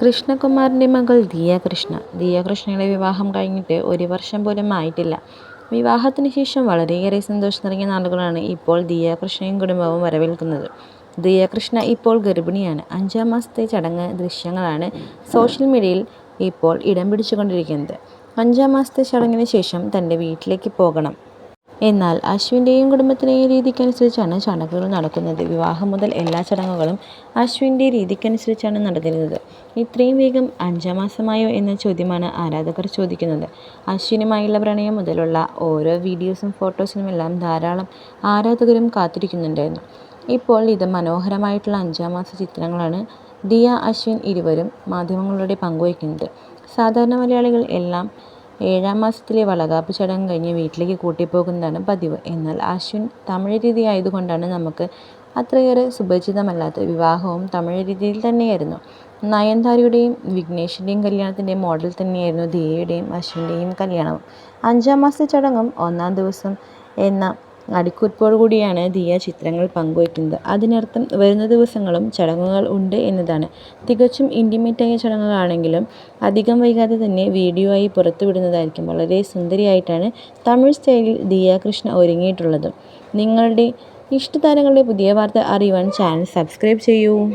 കൃഷ്ണകുമാറിന്റെ മകൾ ദിയ കൃഷ്ണ ദിയ കൃഷ്ണയുടെ വിവാഹം കഴിഞ്ഞിട്ട് ഒരു വർഷം പോലും ആയിട്ടില്ല. വിവാഹത്തിന് ശേഷം വളരെയേറെ സന്തോഷം നിറഞ്ഞ നാളുകളാണ് ഇപ്പോൾ ദിയ കൃഷ്ണയും കുടുംബവും വരവേൽക്കുന്നത്. ദിയ കൃഷ്ണ ഇപ്പോൾ ഗർഭിണിയാണ്. അഞ്ചാം മാസത്തെ ചടങ്ങ് ദൃശ്യങ്ങളാണ് സോഷ്യൽ മീഡിയയിൽ ഇപ്പോൾ ഇടം പിടിച്ചുകൊണ്ടിരിക്കുന്നത്. അഞ്ചാം മാസത്തെ ചടങ്ങിന് ശേഷം തന്റെ വീട്ടിലേക്ക് പോകണം. എന്നാൽ അശ്വിന്റെയും കുടുംബത്തിന്റെയും രീതിക്കനുസരിച്ചാണ് ചടങ്ങുകൾ നടക്കുന്നത്. വിവാഹം മുതൽ എല്ലാ ചടങ്ങുകളും അശ്വിന്റെ രീതിക്കനുസരിച്ചാണ് നടന്നിരുന്നത്. ഇത്രയും വേഗം അഞ്ചാം മാസമായോ എന്ന ചോദ്യമാണ് ആരാധകർ ചോദിക്കുന്നത്. അശ്വിനുമായുള്ള പ്രണയം മുതലുള്ള ഓരോ വീഡിയോസും ഫോട്ടോസിനുമെല്ലാം ധാരാളം ആരാധകരും കാത്തിരിക്കുന്നുണ്ടായിരുന്നു ഇപ്പോൾ ഇത് മനോഹരമായിട്ടുള്ള അഞ്ചാം മാസ ചിത്രങ്ങളാണ് ദിയ അശ്വിൻ ഇരുവരും മാധ്യമങ്ങളോട് പങ്കുവയ്ക്കുന്നത്. സാധാരണ മലയാളികൾ എല്ലാം ഏഴാം മാസത്തിലെ വളകാപ്പ് ചടങ്ങ് കഴിഞ്ഞ് വീട്ടിലേക്ക് കൂട്ടിപ്പോകുന്നതാണ് പതിവ്. എന്നാൽ അശ്വിൻ തമിഴ് രീതി ആയതുകൊണ്ടാണ് നമുക്ക് അത്രയേറെ സുപരിചിതമല്ലാത്ത വിവാഹവും തമിഴ് രീതിയിൽ തന്നെയായിരുന്നു. നയൻതാരയുടെയും വിഘ്നേഷിന്റെയും കല്യാണത്തിന്റെ മോഡൽ തന്നെയായിരുന്നു ദിയയുടെയും അശ്വിന്റെയും കല്യാണവും അഞ്ചാം മാസത്തെ ചടങ്ങും ഒന്നാം ദിവസം എന്ന അടിക്കുറിപ്പോടുകൂടിയാണ് ദിയ ചിത്രങ്ങൾ പങ്കുവയ്ക്കുന്നത്. അതിനർത്ഥം വരുന്ന ദിവസങ്ങളും ചടങ്ങുകൾ ഉണ്ട് എന്നതാണ്. തികച്ചും ഇന്റിമേറ്റായ ചടങ്ങുകളാണെങ്കിലും അധികം വൈകാതെ തന്നെ വീഡിയോ ആയി പുറത്തുവിടുന്നതായിരിക്കും. വളരെ സുന്ദരിയായിട്ടാണ് തമിഴ് സ്റ്റൈലിൽ ദിയ കൃഷ്ണ ഒരുങ്ങിയിട്ടുള്ളത്. നിങ്ങളുടെ ഇഷ്ടതാരങ്ങളുടെ പുതിയ വാർത്ത അറിയുവാൻ ചാനൽ സബ്സ്ക്രൈബ് ചെയ്യൂ.